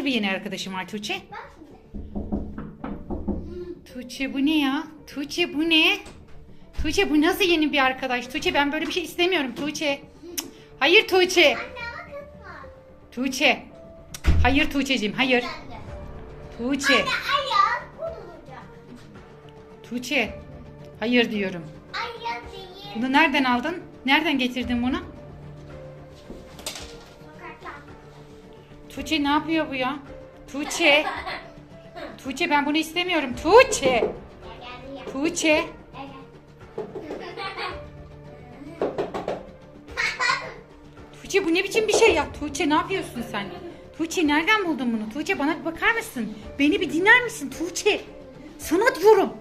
nasıl bir yeni arkadaşım var Tuğçe? Bak şimdi. Tuğçe bu ne ya? Tuğçe bu ne? Tuğçe bu nasıl yeni bir arkadaş? Tuğçe ben böyle bir şey istemiyorum Tuğçe. Hayır Tuğçe. Anne ama kızma. Tuğçe. Hayır Tuğçe'cim hayır. Tuğçe. Anne vurulacak. Tuğçe. Hayır diyorum. Ayak değil. Bunu nereden aldın? Nereden getirdin bunu? Tuğçe ne yapıyor bu ya? Tuğçe. Tuğçe ben bunu istemiyorum. Tuğçe. Tuğçe. Tuğçe bu ne biçim bir şey ya? Tuğçe ne yapıyorsun sen? Tuğçe nereden buldun bunu? Tuğçe bana bir bakar mısın? Beni bir dinler misin Tuğçe? Sana diyorum.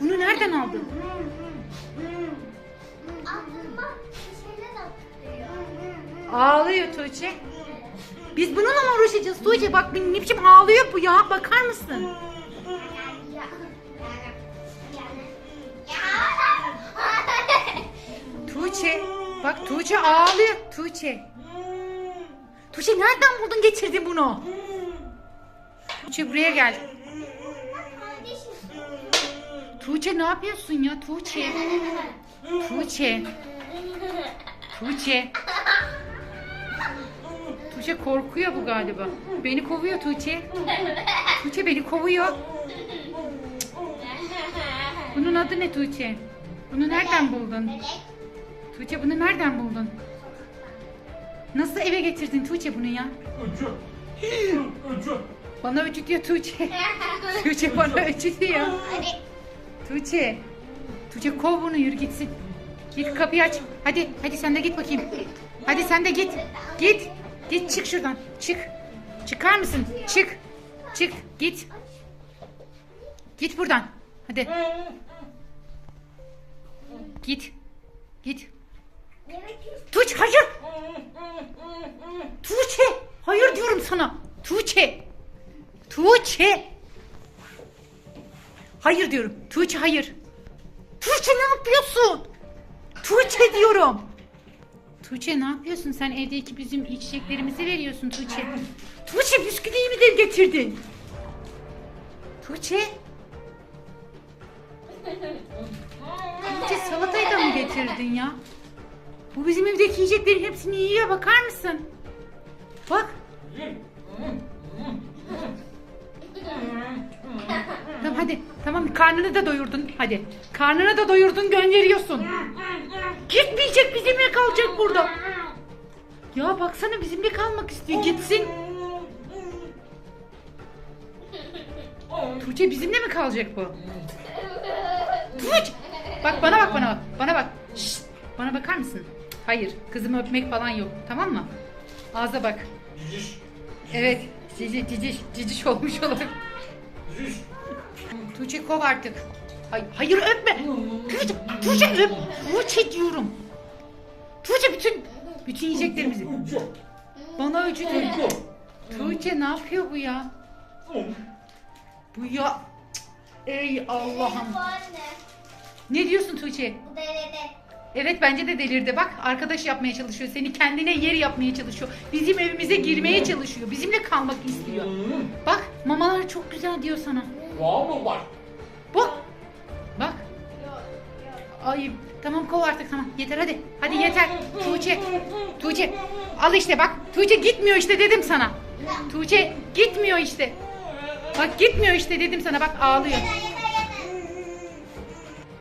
Bunu nereden aldın? Ağlıyor Tuğçe. Biz bununla mı uğraşacağız Tuğçe? Bak ne biçim ağlıyor bu ya. Bakar mısın? Tuğçe. Bak Tuğçe ağlıyor. Tuğçe. Tuğçe nereden buldun getirdin bunu? Tuğçe buraya gel. Tuğçe ne yapıyorsun ya Tuğçe? Tuğçe. Tuğçe. Tuğçe korkuyor bu galiba. Beni kovuyor Tuğçe. Tuğçe beni kovuyor. Bunun adı ne Tuğçe? Bunu nereden buldun? Tuğçe bunu nereden buldun? Nasıl eve getirdin Tuğçe bunu ya? Öcü. Öcü. Bana öcü diyor Tuğçe. Tuğçe bana öcü diyor. Tuğçe. Tuğçe kov bunu yürü gitsin. Git kapıyı aç. Hadi hadi sen de git bakayım. Hadi sen de git. Git. Git çık şuradan. Çık. Çıkar mısın? Çık. Çık. Git. Git buradan. Hadi. Git. Git. Tuğçe hayır. Tuğçe. Hayır diyorum sana. Tuğçe. Tuğçe. Hayır diyorum. Tuğçe hayır. Tuğçe ne yapıyorsun? Tuğçe diyorum. Tuğçe ne yapıyorsun? Sen evdeki bizim içeceklerimizi veriyorsun Tuğçe. Tuğçe bisküviyi mi de getirdin? Tuğçe. Tuğçe salatayı da mı getirdin ya? Bu bizim evdeki yiyeceklerin hepsini yiyor bakar mısın? Bak. Tamam hadi. Tamam karnını da doyurdun. Hadi. Karnını da doyurdun gönderiyorsun. Gitmeyecek bizimle kalacak burada. Ya baksana bizimle kalmak istiyor. Gitsin. Tuğçe bizimle mi kalacak bu? Tuğçe. Bak bana bak bana bak. Bana bak. Şşt, bana bakar mısın? Hayır. Kızımı öpmek falan yok. Tamam mı? Ağza bak. Ciciş. Evet. Cici, ciciş, ciciş olmuş olur. Ciciş. Tuğçe kov artık. Hayır, hayır öpme. Tuğçe, Tuğçe öp. Tuğçe diyorum. Tuğçe bütün bütün yiyeceklerimizi. Bana öcü diyor. Tuğçe ne yapıyor bu ya? Bu ya. Ey Allah'ım. Ne diyorsun Tuğçe? Evet bence de delirdi. Bak arkadaş yapmaya çalışıyor. Seni kendine yer yapmaya çalışıyor. Bizim evimize girmeye çalışıyor. Bizimle kalmak istiyor. Bak mamalar çok güzel diyor sana. Var mı var? Bak. Bak. Ay tamam kov artık tamam. Yeter hadi. Hadi yeter. Tuğçe. Tuğçe. Al işte bak. Tuğçe gitmiyor işte dedim sana. Tuğçe gitmiyor işte. Bak gitmiyor işte dedim sana bak ağlıyor.